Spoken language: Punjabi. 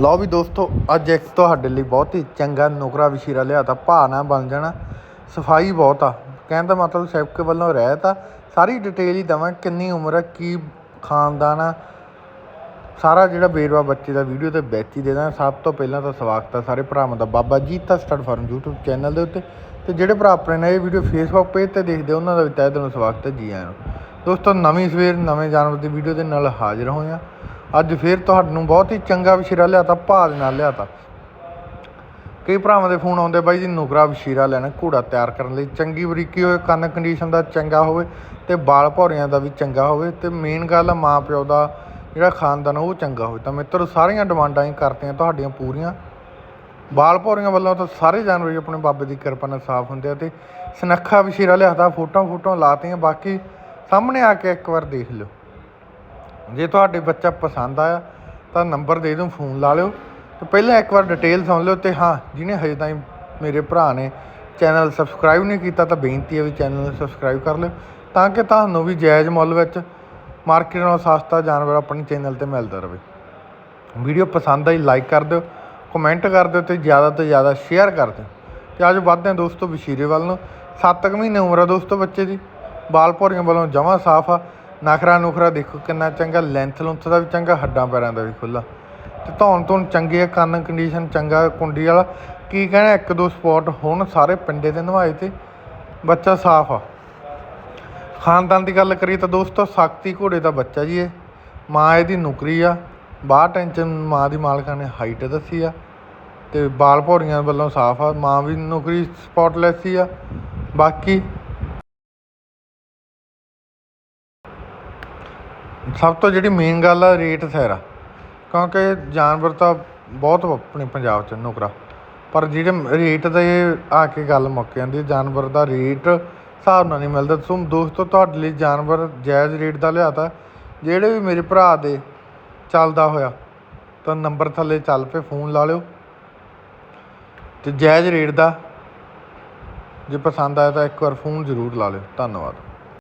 ਲਓ ਵੀ ਦੋਸਤੋ, ਅੱਜ ਇੱਕ ਤੁਹਾਡੇ ਲਈ ਬਹੁਤ ਹੀ ਚੰਗਾ ਨੁਕਰਾ ਵਸ਼ੀਰਾ ਲਿਆ ਤਾਂ ਭਾ ਨਾ ਬਣ ਜਾਣਾ। ਸਫ਼ਾਈ ਬਹੁਤ ਆ। ਕਹਿਣ ਦਾ ਮਤਲਬ ਸੈਪਕ ਵੱਲੋਂ ਰਹਿਤ ਆ। ਸਾਰੀ ਡਿਟੇਲ ਹੀ ਦਵਾਂ ਕਿੰਨੀ ਉਮਰ ਆ, ਕੀ ਖਾਨਦਾਨ ਆ। ਸਾਰਾ ਜਿਹੜਾ ਬੇਰਵਾ ਬੱਚੇ ਦਾ ਵੀਡੀਓ ਤੇ ਵਿੱਚ ਹੀ ਦੇ ਦਾਂ ਸਭ ਤੋਂ ਪਹਿਲਾਂ ਤਾਂ ਸਵਾਗਤ ਆ ਸਾਰੇ ਭਰਾਵਾਂ ਦਾ। Baba Jeeta stud farm YouTube channel ਦੇ ਉੱਤੇ। ਤੇ ਜਿਹੜੇ ਭਰਾ ਆਪਣੇ ਨੇ ਇਹ ਵੀਡੀਓ Facebook ਪੇਜ ਤੇ ਦੇਖਦੇ ਉਹਨਾਂ ਦਾ ਵੀ ਤਹਿ ਦਿਲੋਂ ਸਵਾਗਤ ਹੈ ਜੀ ਆਇਆਂ ਨੂੰ। ਦੋਸਤੋ, ਨਵੀਂ ਸਵੇਰ, ਨਵੇਂ ਜਾਨਵਰ ਦੀ ਵੀਡੀਓ ਦੇ ਨਾਲ ਹਾਜ਼ਰ ਹੋਏ ਆ ਅੱਜ ਫੇਰ ਤੁਹਾਨੂੰ ਬਹੁਤ ਹੀ ਚੰਗਾ ਵਸ਼ੀਰਾ ਲਿਆਤਾ ਭਾਅ ਦੇ ਨਾਲ ਲਿਆਤਾ। ਕਈ ਭਰਾਵਾਂ ਦੇ ਫੋਨ ਆਉਂਦੇ, ਬਾਈ ਜੀ ਨੁਕਰਾ ਵਸ਼ੀਰਾ ਲੈਣਾ, ਘੋੜਾ ਤਿਆਰ ਕਰਨ ਲਈ। ਚੰਗੀ ਬਰੀਕੀ ਹੋਵੇ ਕੰਨ ਕੰਡੀਸ਼ਨ ਦਾ ਚੰਗਾ ਹੋਵੇ ਤੇ ਬਾਲ ਭੌਰਿਆਂ ਦਾ ਵੀ ਚੰਗਾ ਹੋਵੇ ਤੇ ਮੇਨ ਗੱਲ ਆ ਮਾਂ ਪਿਓ ਦਾ ਜਿਹੜਾ ਖਾਨਦਾਨ, ਉਹ ਚੰਗਾ ਹੋਵੇ। ਤਾਂ ਮਿੱਤਰੋ, ਸਾਰੀਆਂ ਡਿਮਾਂਡਾਂ ਹੀ ਕਰਤੀਆਂ, ਤੁਹਾਡੀਆਂ ਪੂਰੀਆਂ। ਬਾਲ ਭੌਰੀਆਂ ਵੱਲੋਂ ਤਾਂ ਸਾਰੇ ਜਾਨਵਰ ਹੀ ਆਪਣੇ ਬਾਬੇ ਦੀ ਕਿਰਪਾ ਨਾਲ ਸਾਫ਼ ਹੁੰਦੇ ਆ ਤੇ ਸਨੱਖਾ ਵਸ਼ੀਰਾ ਲਿਆਤਾ ਫੋਟੋਆਂ ਫੋਟੋਆਂ ਲਾਤੀਆਂ, ਬਾਕੀ ਸਾਹਮਣੇ ਆ ਕੇ ਇੱਕ ਵਾਰ ਦੇਖ ਲਿਓ। ਜੇ ਤੁਹਾਡੇ ਬੱਚਾ ਪਸੰਦ ਆਇਆ, ਤਾਂ ਨੰਬਰ ਦੇ ਦੂੰ ਫੋਨ ਲਾ ਲਿਓ ਤੇ ਪਹਿਲਾਂ ਇੱਕ ਵਾਰ ਡਿਟੇਲ ਸੁਣ ਲਿਓ ਤੇ ਹਾਂ, ਜਿਹਨੇ ਹਜੇ ਤਾਈਂ ਮੇਰੇ ਭਰਾ ਨੇ ਚੈਨਲ ਸਬਸਕ੍ਰਾਈਬ ਨਹੀਂ ਕੀਤਾ, ਤਾਂ ਬੇਨਤੀ ਹੈ ਵੀ ਚੈਨਲ ਨੂੰ ਸਬਸਕ੍ਰਾਈਬ ਕਰ ਲਿਓ ਤਾਂ ਕਿ ਤੁਹਾਨੂੰ ਵੀ ਜਾਇਜ਼ ਮੁੱਲ ਵਿੱਚ ਮਾਰਕੀਟ ਨਾਲੋਂ ਸਸਤਾ ਜਾਨਵਰ ਆਪਣੇ ਚੈਨਲ ਤੇ ਮਿਲਦਾ ਰਹੇ। ਵੀਡੀਓ ਪਸੰਦ ਆਈ ਲਾਈਕ ਕਰ ਦਿਓ ਕਮੈਂਟ ਕਰ ਦਿਓ ਤੇ ਜ਼ਿਆਦਾ ਤੋਂ ਜ਼ਿਆਦਾ ਸ਼ੇਅਰ ਕਰ ਦਿਓ। ਤੇ ਅੱਜ ਵੱਧਦੇ ਹਾਂ ਦੋਸਤੋ ਵਸ਼ੀਰੇ ਵੱਲ ਨੂੰ। 7 ਮਹੀਨੇ ਉਮਰ ਆ ਦੋਸਤੋ ਬੱਚੇ ਦੀ। ਬਾਲ ਭੌਰੀਆਂ ਵੱਲੋਂ ਜਮਾਂ ਸਾਫ਼ ਆ। ਨਖਰਾ ਨੁਖਰਾ ਦੇਖੋ ਕਿੰਨਾ ਚੰਗਾ ਲੈਂਥ ਲੁੰਥ ਦਾ ਵੀ ਚੰਗਾ, ਹੱਡਾਂ ਪੈਰਾਂ ਦਾ ਵੀ ਖੁੱਲਾ ਤੇ ਧੌਣ ਧੌਣ ਚੰਗੇ ਆ, ਕੰਨ ਕੰਡੀਸ਼ਨ ਚੰਗਾ, ਕੁੰਡੀ ਵਾਲਾ। ਕੀ ਕਹਿਣਾ, ਇੱਕ ਦੋ ਸਪੌਟ ਹੁਣ ਸਾਰੇ ਪਿੰਡੇ ਦੇ ਨਵਾਏ ਤੇ ਬੱਚਾ ਸਾਫ਼ ਆ। ਖਾਨਦਾਨ ਦੀ ਗੱਲ ਕਰੀਏ ਤਾਂ ਦੋਸਤੋ ਸ਼ਕਤੀ ਘੋੜੇ ਦਾ ਬੱਚਾ ਜੀ ਇਹ। ਮਾਂ ਇਹਦੀ ਨੌਕਰੀ ਆ। 62 ਇੰਚ ਮਾਂ ਦੀ ਮਾਲਕਾਂ ਨੇ ਹਾਈਟ ਦੱਸੀ ਆ। ਤੇ ਬਾਲ ਭੌਰੀਆਂ ਵੱਲੋਂ ਸਾਫ਼ ਆ। ਮਾਂ ਵੀ ਨੌਕਰੀ ਸਪੌਟਲੈਸ ਹੀ ਆ। ਬਾਕੀ ਸਭ ਤੋਂ ਜਿਹੜੀ ਮੇਨ ਗੱਲ ਆ ਰੇਟ ਸੈਰਾ ਕਿਉਂਕਿ ਜਾਨਵਰ ਤਾਂ ਬਹੁਤ ਆਪਣੇ ਪੰਜਾਬ 'ਚ ਨੁਕਰਾ। ਪਰ ਜਿਹੜੇ ਰੇਟ ਦਾ ਇਹ ਆ ਕੇ ਗੱਲ ਮੁੱਕ ਜਾਂਦੀ ਜਾਨਵਰ ਦਾ ਰੇਟ ਹਿਸਾਬ ਨਾਲ ਨਹੀਂ ਮਿਲਦਾ। ਸੋ ਦੋਸਤੋ, ਤੁਹਾਡੇ ਲਈ ਜਾਨਵਰ ਜਾਇਜ਼ ਰੇਟ ਦਾ ਲਿਆਤਾ ਜਿਹੜੇ ਵੀ ਮੇਰੇ ਭਰਾ ਦੇ ਚੱਲਦਾ ਹੋਇਆ, ਤਾਂ ਨੰਬਰ ਥੱਲੇ ਚੱਲ ਪਏ, ਫੋਨ ਲਾ ਲਿਓ। ਤੇ ਜਾਇਜ਼ ਰੇਟ ਦਾ, ਜੇ ਪਸੰਦ ਆਇਆ ਤਾਂ ਇੱਕ ਵਾਰ ਫੋਨ ਜ਼ਰੂਰ ਲਾ ਲਿਓ। ਧੰਨਵਾਦ।